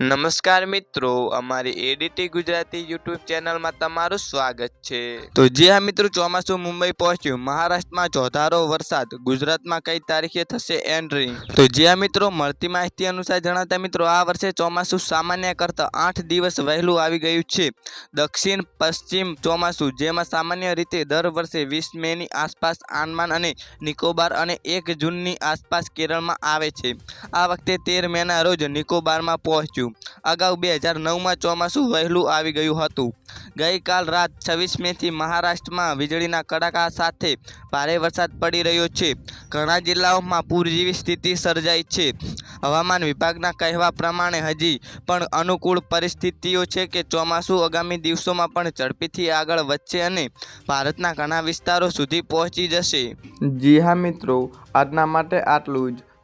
નમસ્કાર મિત્રો, અમારી એડીટી ગુજરાતી યુટ્યુબ ચેનલમાં તમારું સ્વાગત છે. તો જે હા મિત્રો, ચોમાસું મુંબઈ પહોંચ્યું. મહારાષ્ટ્રમાં ચોધારો વરસાદ. ગુજરાતમાં કઈ તારીખે થશે એન્ટ્રી તો જે હા મિત્રો, મળતી માહિતી અનુસાર જણાતા મિત્રો, આ વર્ષે ચોમાસું સામાન્ય કરતાં આઠ દિવસ વહેલું આવી ગયું છે. દક્ષિણ, પશ્ચિમ ચોમાસું, જેમાં સામાન્ય રીતે દર વર્ષે વીસ મેની આસપાસ આંદમાન અને નિકોબાર અને એક જૂનની આસપાસ કેરળમાં આવે છે. આ વખતે તેર મેના રોજ નિકોબારમાં પહોંચ્યું. અગાઉ બે હજાર નવમાં ચોમાસું વહેલું આવી ગયું હતું. ગઈકાલ રાત છવ્વીસ મેથી મહારાષ્ટ્રમાં વીજળીના કડાકા સાથે ભારે વરસાદ પડી રહ્યો છે. ઘણા જિલ્લાઓમાં પૂર જેવી સ્થિતિ સર્જાઈ છે. હવામાન વિભાગના કહેવા પ્રમાણે હજી પણ અનુકૂળ પરિસ્થિતિઓ છે કે ચોમાસું આગામી દિવસોમાં પણ ઝડપીથી આગળ વધશે અને ભારતના ઘણા વિસ્તારો સુધી પહોંચી જશે. જી હા મિત્રો, આજના માટે આટલું જ.